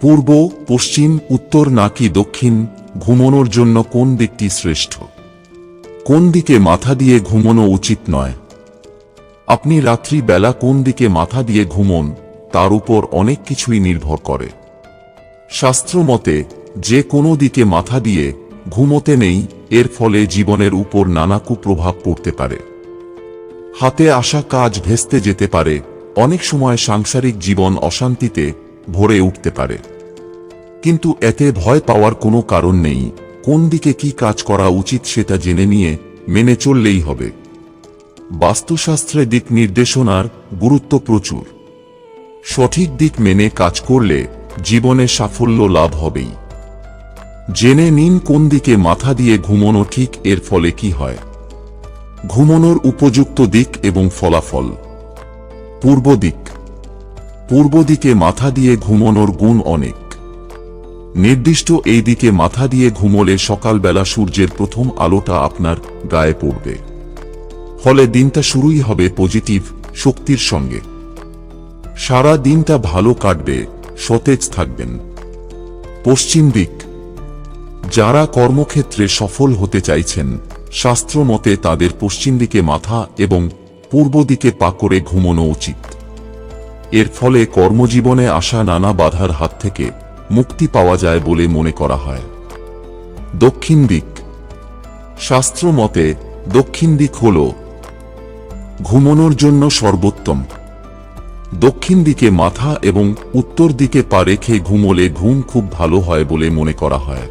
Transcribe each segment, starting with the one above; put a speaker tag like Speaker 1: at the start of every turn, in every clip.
Speaker 1: পূর্ব, পশ্চিম, উত্তর নাকি দক্ষিণ, ঘুমানোর জন্য কোন দিকটি শ্রেষ্ঠ? কোন দিকে মাথা দিয়ে ঘুমানো উচিত নয়? আপনি রাত্রি বেলা কোন দিকে মাথা দিয়ে ঘুমন, তার উপর অনেক কিছুই নির্ভর করে। শাস্ত্র মতে যে কোনো দিকে মাথা দিয়ে ঘুমোতে নেই, এর ফলে জীবনের উপর নানা কুপ্রভাব পড়তে পারে। হাতে আসা কাজ ভেস্তে যেতে পারে, অনেক সময় সাংসারিক জীবন অশান্তিতে ভরে উঠতে পারে। কিন্তু এতে ভয় পাওয়ার কোনো কারণ নেই। কোন দিকে কি কাজ করা উচিত সেটা জেনে নিয়ে মেনে চললেই হবে। বাস্তুশাস্ত্রে দিক নির্দেশনার গুরুত্ব প্রচুর। সঠিক দিক মেনে কাজ করলে জীবনে সাফল্য লাভ হবেই। জেনে নিন কোন দিকে মাথা দিয়ে ঘুমোনো ঠিক, এর ফলে কি হয়। ঘুমনোর উপযুক্ত দিক এবং ফলাফল। পূর্ব দিক। পূর্ব দিকে মাথা দিয়ে ঘুমনোর গুণ অনেক। নির্দিষ্ট এই দিকে মাথা দিয়ে ঘুমোলে সকালবেলা সূর্যের প্রথম আলোটা আপনার গায়ে পড়বে। ফলে দিনটা শুরুই হবে পজিটিভ, শক্তির সঙ্গে। সারা দিনটা ভালো কাটবে, সতেজ থাকবেন। পশ্চিম দিক। যারা কর্মক্ষেত্রে সফল হতে চাইছেন, শাস্ত্র মতে তাদের পশ্চিম দিকে মাথা এবং পূর্ব দিকে পা করে ঘুমোনো উচিত। এর ফলে কর্মজীবনে আসা নানা বাধার হাত থেকে মুক্তি পাওয়া যায় বলে মনে করা হয়। দক্ষিণ দিক। শাস্ত্র মতে দক্ষিণ দিক হল ঘুমনোর জন্য সর্বোত্তম। দক্ষিণ দিকে মাথা এবং উত্তর দিকে পা রেখে ঘুমোলে ঘুম খুব ভালো হয় বলে মনে করা হয়।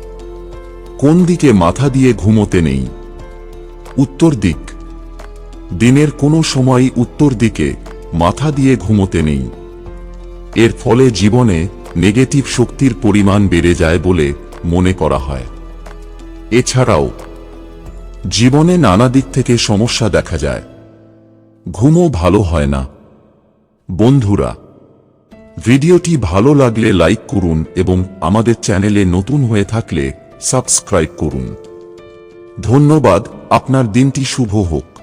Speaker 1: কোন দিকে মাথা দিয়ে ঘুমোতে নেই? উত্তর দিক। দিনের কোনো সময় উত্তর দিকে মাথা দিয়ে ঘুমোতে নেই। এর ফলে জীবনে নেগেটিভ শক্তির পরিমাণ বেড়ে যায় বলে মনে করা হয়। এছাড়াও, জীবনে নানা দিক থেকে সমস্যা দেখা যায়। ঘুমও ভালো হয় না। বন্ধুরা, ভিডিওটি ভালো লাগলে লাইক করুন এবং আমাদের চ্যানেলে নতুন হয়ে থাকলে সাবস্ক্রাইব করুন। ধন্যবাদ, আপনার দিনটি শুভ হোক।